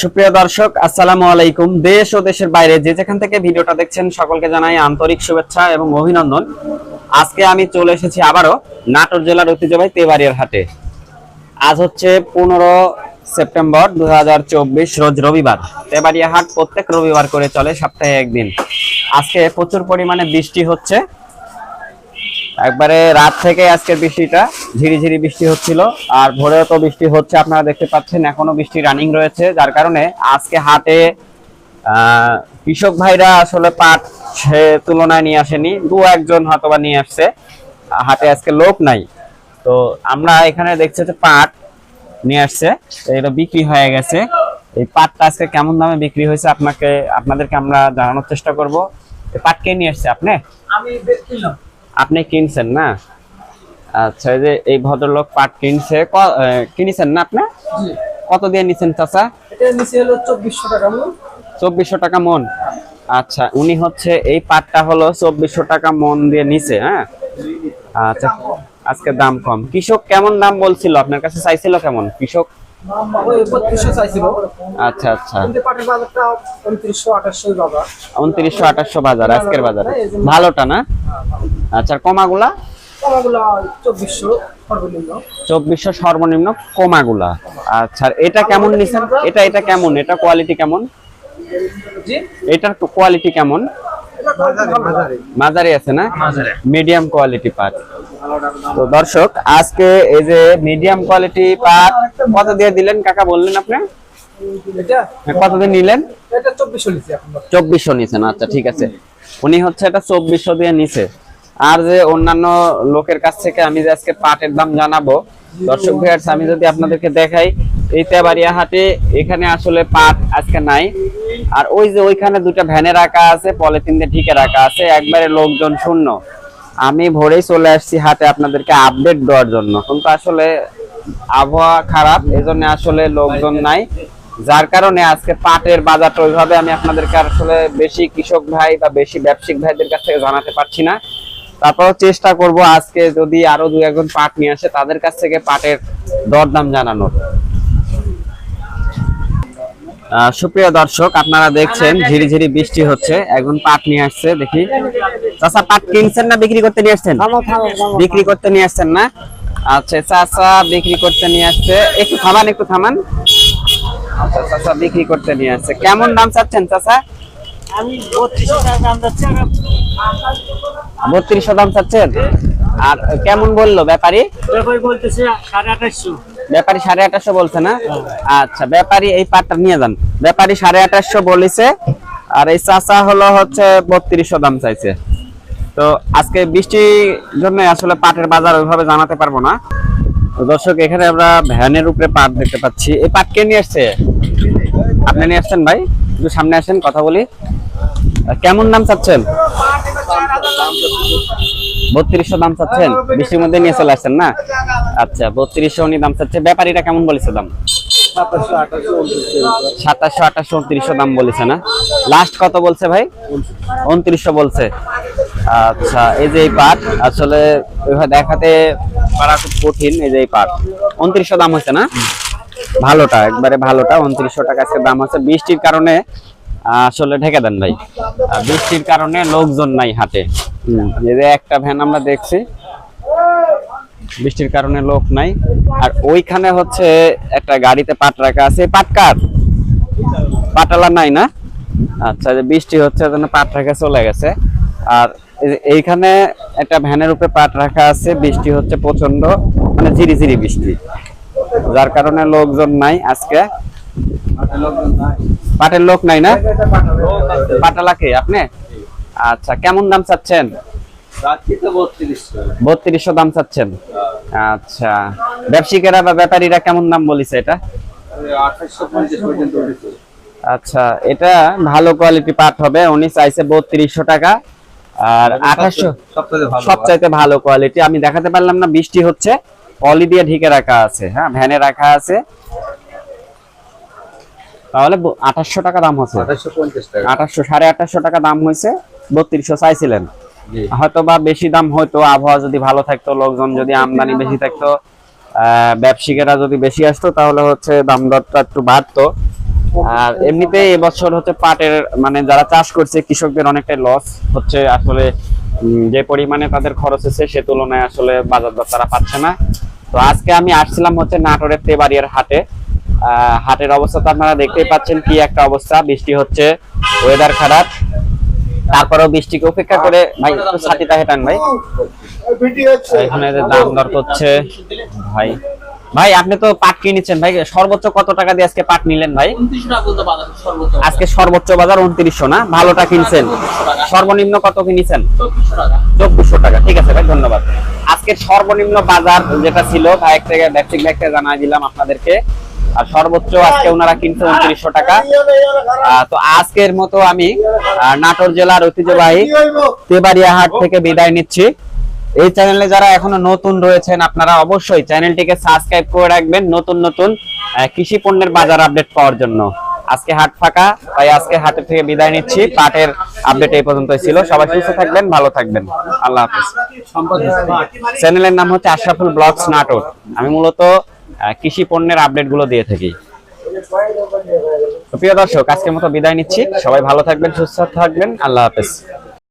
সুপ্রিয় দর্শক, আসসালামু আলাইকুম। দেশ ও দেশের বাইরে যে যেখান থেকে ভিডিওটা দেখছেন, সকলকে জানাই আন্তরিক শুভেচ্ছা এবং অভিনন্দন। আজকে আমি চলে এসেছি আবারও নাটোর জেলার ঐতিহ্যবাহী তেবাড়িয়ার হাটে। আজ হচ্ছে পনেরো সেপ্টেম্বর দু হাজার চব্বিশ, রোজ রবিবার। তেবাড়িয়া হাট প্রত্যেক রবিবার করে চলে, সপ্তাহে একদিন। আজকে প্রচুর পরিমাণে বৃষ্টি হচ্ছে। একবারে রাত থেকে আজকের বৃষ্টিটা, ঝিরিঝিরি বৃষ্টি হচ্ছিল, আর ভোরেও তো বৃষ্টি হচ্ছে, আপনারা দেখতে পাচ্ছেন, এখনও বৃষ্টি রানিং রয়েছে, যার কারণে আজকে হাটে কৃষক ভাইরা আসলে পাট সে তুলনায় নিয়ে আসেনি, দু একজন হয়তোবা নিয়ে আসছে, হাটে আজকে লোক নাই। তো আমরা এখানে দেখছি যে পাট নিয়ে আসছে এটা বিক্রি হয়ে গেছে। এই পাটটা আজকে কেমন দামে বিক্রি হয়েছে, আপনাকে, আপনাদেরকে আমরা জানানোর চেষ্টা করব। পাট কে নিয়ে আসছে আপনি? আমি কিনলাম। আপনি কিনছেন না? আচ্ছা এই যে এই ভদ্রলোক পাট কিনছে কিনেছেন না আপনি? কত দিয়ে নিছেন চাচা? এটা নিচে হলো চব্বিশশো টাকা মন। আচ্ছা উনি হচ্ছে এই পাটটা হলো চব্বিশশো টাকা মন দিয়ে নিছে হ্যাঁ? আচ্ছা আজকে দাম কম। কৃষক কেমন দাম বলছিল? আপনার কাছে চাইছিল কেমন? কৃষক আচ্ছা আচ্ছা। উনত্রিশশো আঠাশশো বাজার বাজার আজকের বাজারে। ভালোটা না? আচ্ছা কমাগুলা? চব্বিশশো সর্বনিম্ন। কমাগুলা। আচ্ছা আর এটা কেমন নিছেন? এটা এটা কেমন? এটা কোয়ালিটি কেমন? জি? এটার কোয়ালিটি কেমন? মাঝারি আছে না? মিডিয়াম কোয়ালিটি পাট তো দর্শক আজকে এই যে মিডিয়াম কোয়ালিটি পাট কত দিয়ে দিলেন কাকা বললেন আপনি? নিলেন? চব্বিশশো নিছেন আচ্ছা ঠিক আছে। উনি হচ্ছে এটা চব্বিশশো দিয়ে নিছে। আর যে অন্যান্য লোকের কাছ থেকে আমি যে আজকে পাটের দাম জানাব দর্শক আমি যদি আপনাদেরকে দেখাই এই তেবাড়িয়া হাটে এখানে আসলে পাট আজকে নাই। আর ওই যে ওইখানে দুটো ভ্যানে রাখা আছে পলিথিন দিয়ে ঢিকে রাখা আছে একবারে লোকজন শূন্য। আমি ভোরেই চলে আসছি হাতে আপনাদেরকে আপডেট দেওয়ার জন্য। কিন্তু আসলে আবহাওয়া খারাপ, এজন্য আসলে লোকজন নাই। যার কারণে আজকে পাটের বাজারটা ওইভাবে আমি আপনাদেরকে আসলে বেশি কৃষক ভাই বা বেশি ব্যবসায়িক ভাইদের কাছ থেকে জানাতে পারছি না। তারপরও চেষ্টা করব আজকে যদি আরও দু একজন পাট নিয়ে আসে, তাদের কাছ থেকে পাটের দরদাম জানানোর। সুপ্রিয় দর্শক আপনারা দেখছেন ঝিরি ঝিরি বৃষ্টি হচ্ছে। একজন পাট নিয়ে আসছে দেখি। চাচা পাট কিনছেন না বিক্রি করতে নিয়ে আসছেন? বিক্রি করতে নিয়ে আসছেন না? আচ্ছা চাচা বিক্রি করতে নিয়ে আসছে। একটু থামান একটু থামান। আচ্ছা চাচা বিক্রি করতে নিয়ে আসছে। কেমন দাম চাচ্ছেন চাচা? আমি বত্রিশশো দাম চাচ্ছেন? আর কেমন বলল ব্যাপারী? ব্যাপারী বলতেছে সাড়ে আঠাশশো ব্যাপারী সাড়ে আঠাশশো বলছে না? আচ্ছা ব্যাপারী এই পাটটা নিয়ে যান। ব্যাপারী সাড়ে আঠাশশো বলেছে, আর এই চাচা হলো হচ্ছে বত্রিশশো দাম চাইছে। তো আজকে বৃষ্টির জন্য আসলে পাটের বাজার ওইভাবে জানাতে পারব না। দর্শক, এখানে আমরা ভ্যানের উপরে পাট দেখতে পাচ্ছি। এই পাট কে নিয়ে আসছে? আপনি নিয়ে আসছেন ভাই? একটু সামনে আসেন, কথা বলি। কেমন দাম চাচ্ছেন? বত্রিশশো দাম চাচ্ছেন। বৃষ্টির মধ্যে নিয়ে চলে আসছেন না? আচ্ছা বত্রিশশো উনি দাম চাচ্ছে। ব্যাপারীরা কেমন বলেছে দাম? সাতাশশো আঠাশশো উনত্রিশশো দাম বলেছে না? লাস্ট কত বলছে ভাই? উনত্রিশশো বলছে। আচ্ছা এই যে এই পাট, আসলে দেখাতে পারা খুব কঠিন, এই যে এই পাট। উনত্রিশশো দাম হচ্ছে না? ভালোটা, একবারে ভালোটা, উনত্রিশশো টাকা আজকে দাম আছে বৃষ্টির কারণে, আসলে ঢেকে দেন ভাই। বৃষ্টির কারণে লোকজন নাই হাটে। এই যে একটা ভ্যান আমরা দেখছি বৃষ্টির কারণে লোক নাই। আর ওইখানে হচ্ছে একটা গাড়িতে পাট রাখা আছে। পাটকার পাটালা নাই না? আচ্ছা যে বৃষ্টি হচ্ছে পাট রাখা চলে গেছে। আর এইখানে একটা ভ্যানের উপরে পাট রাখা আছে। বৃষ্টি হচ্ছে প্রচণ্ড মানে ঝিরি ঝিরি বৃষ্টি। যার কারণে লোকজন নাই আজকে। পাটের লোক নাই না? পাটালা কে, আপনি? আচ্ছা কেমন দাম চাচ্ছেন? বত্রিশশো দাম চাচ্ছেন? আচ্ছা। ব্যবসায়িকেরা বা ব্যাপারীরা কেমন দাম বলিছে এটা? আচ্ছা এটা ভালো কোয়ালিটি পাট হবে। উনি চাইছে বত্রিশশো টাকা। আর আঠাশশো সবচাইতে ভালো কোয়ালিটি আমি দেখাতে পারলাম না বৃষ্টি হচ্ছে। পলি দিয়ে ঢেকে রাখা আছে হ্যাঁ ভ্যানে রাখা আছে। তাহলে আঠাশশো টাকা দাম হচ্ছে। আঠাশশো সাড়ে আঠাশশো টাকা দাম হয়েছে। বত্রিশশো চাইছিলেন। হয়তো বা বেশি দাম হয়তো আবহাওয়া যদি ভালো থাকতো লোকজন যদি আমদানি বেশি থাকতো আহ, ব্যবসায়িকেরা যদি বেশি আসতো তাহলে হচ্ছে দাম দরটা একটু বাড়তো। আর এমনিতে এবছর হচ্ছে পাটের মানে যারা চাষ করছে কৃষকদের অনেকটাই লস হচ্ছে। আসলে যে পরিমাণে তাদের খরচ হচ্ছে সে তুলনায় আসলে বাজার দর তারা পাচ্ছে না। তো আজকে আমি আসছিলাম হচ্ছে নাটোরের তেবাড়িয়ার হাটে। হাটের অবস্থা তো আপনারা দেখতেই পাচ্ছেন কি একটা অবস্থা। বৃষ্টি হচ্ছে ওয়েদার খারাপ। তারপরেও বৃষ্টিকে উপেক্ষা করে ভাই একটু ছাতিটা হেঁটান ভাই। এখানে দাম দর করছে। ভাই ভাই আপনি তো পাট কিনেছেন ভাই সর্বোচ্চ কত টাকা দিয়ে আজকে পাট নিলেন ভাই? আজকে সর্বোচ্চ বাজার উনত্রিশশো না? ভালোটা কিনছেন। সর্বনিম্ন কত কিনেছেন? চব্বিশশো টাকা। ঠিক আছে ভাই ধন্যবাদ। আজকের সর্বনিম্ন বাজার যেটা ছিল ভাই এক থেকে ব্যক্তিক জানাই দিলাম আপনাদেরকে। আর সর্বোচ্চ আজকে ওনারা কিনছে উনত্রিশশো টাকা। তো আজকের মতো আমি নাটোর জেলার ঐতিহ্যবাহী তেবাড়িয়া হাট থেকে বিদায় নিচ্ছি। এই চ্যানেলে যারা এখনও নতুন রয়েছেন আপনারা অবশ্যই চ্যানেলটিকে সাবস্ক্রাইব করে রাখবেন নতুন নতুন কৃষি পণ্যের বাজার আপডেট পাওয়ার জন্য। আজকে হাট ফাঁকা তাই আজকে হাটের থেকে বিদায় নিচ্ছি। পাটের আপডেট এই পর্যন্ত ছিল। সবাই সুস্থ থাকবেন ভালো থাকবেন। আল্লাহ হাফেজ। চ্যানেলের নাম হচ্ছে আশরাফুল ব্লগস নাটোর। আমি মূলত কৃষি পণ্যের আপডেটগুলো দিয়ে থাকি। প্রিয় দর্শক, আজকের মতো বিদায় নিচ্ছি। সবাই ভালো থাকবেন, সুস্থ থাকবেন। আল্লাহ হাফেজ।